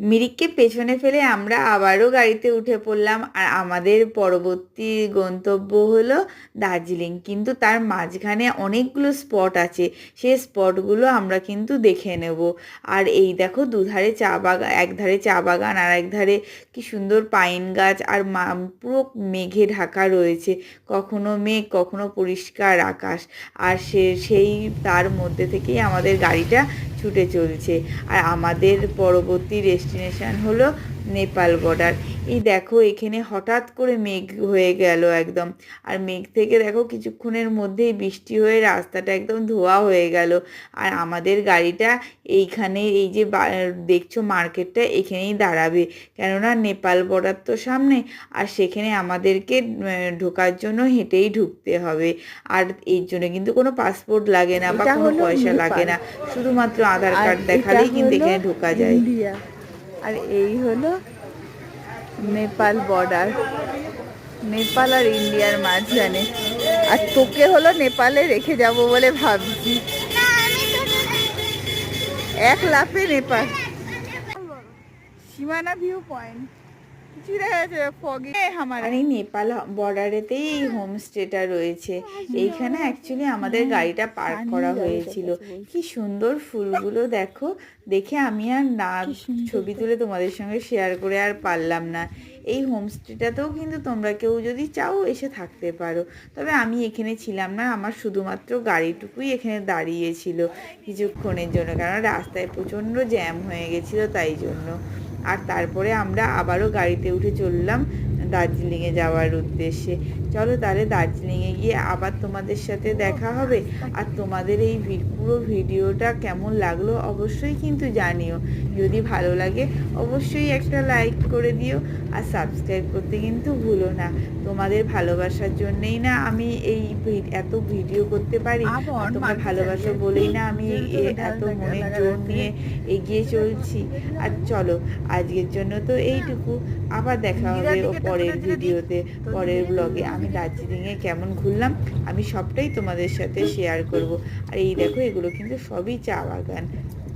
মিরিককে পেছনে ফেলে আমরা আবারও গাড়িতে উঠে পড়লাম। আর আমাদের পরবর্তী গন্তব্য হলো দার্জিলিং। কিন্তু তার মাঝখানে অনেকগুলো স্পট আছে। সেই স্পটগুলো আমরা কিন্তু দেখে নেব। আর এই দেখো, দুধারে চা বাগান এক ধারে চা বাগান আর এক ধারে কি সুন্দর পাইন গাছ আর পুরো মেঘে ঢাকা রয়েছে। কখনো মেঘ, কখনো পরিষ্কার আকাশ। আর সে, সেই, তার মধ্যে থেকেই আমাদের গাড়িটা ছুটে চলছে। আর আমাদের পরবর্তী ডেস্টিনেশন হলো নেপাল বর্ডার এই দেখো এখানে হঠাৎ করে মেঘ হয়ে গেল একদম। আর মেঘ থেকে দেখো কিছুক্ষণের মধ্যেই বৃষ্টি হয়ে রাস্তাটা একদম ধোয়া হয়ে গেল। আর আমাদের গাড়িটা এইখানে এই যে দেখছ মার্কেটটা এখানেই দাঁড়াবে। কেননা নেপাল বর্ডার তো সামনে আর সেখানে আমাদেরকে ঢোকার জন্য হেঁটেই ঢুকতে হবে। আর এর জন্য কিন্তু কোনো পাসপোর্ট লাগে না বা কোনো পয়সা লাগে না। শুধুমাত্র আধার কার্ড দেখালেই কিন্তু এখানে ঢোকা যায়। আর এই হলো নেপাল বর্ডার নেপাল আর ইন্ডিয়ার মাঝখানে। আর তোকে হলো নেপালে রেখে যাব বলে ভাবছি। এক লাফে নেপাল। সীমানা ভিউ পয়েন্ট কিছু দেখা যাচ্ছে ফগে আমার এই নেপাল বর্ডারেতেই এই হোমস্টেটা রয়েছে। এইখানে অ্যাকচুয়ালি আমাদের গাড়িটা পার্ক করা হয়েছিল। কি সুন্দর ফুলগুলো দেখো। দেখে আমি আর না ছবি তুলে তোমাদের সঙ্গে শেয়ার করে আর পারলাম না। এই হোমস্টেটাতেও কিন্তু তোমরা কেউ যদি চাও এসে থাকতে পারো। তবে আমি এখানে ছিলাম না আমার শুধুমাত্র গাড়িটুকুই এখানে দাঁড়িয়েছিল কিছুক্ষণের জন্য। কারণ রাস্তায় প্রচণ্ড জ্যাম হয়ে গেছিল তাই জন্য। আর তারপরে আমরা আবারও গাড়িতে উঠে চললাম দার্জিলিংয়ে যাওয়ার উদ্দেশ্যে। চলো তাহলে দার্জিলিংয়ে গিয়ে আবার তোমাদের সাথে দেখা হবে। আর তোমাদের এই পুরো ভিডিওটা কেমন লাগল অবশ্যই কিন্তু জানিও। যদি ভালো লাগে অবশ্যই একটা লাইক করে দিও। আর সাবস্ক্রাইব করতে কিন্তু ভুলো না। তোমাদের ভালোবাসার জন্যেই না আমি এই এত ভিডিও করতে পারি। তোমরা ভালোবাসা বলেই না আমি এত মনের জোর নিয়ে এগিয়ে চলছি। আর চলো আজকের জন্য তো এইটুকু। আবার দেখা হবে পরের ভিডিওতে পরের ব্লগে আমি দার্জিলিংয়ে কেমন ঘুরলাম, আমি সবটাই তোমাদের সাথে শেয়ার করব। আর এই দেখো, এগুলো কিন্তু সবই চা বাগান।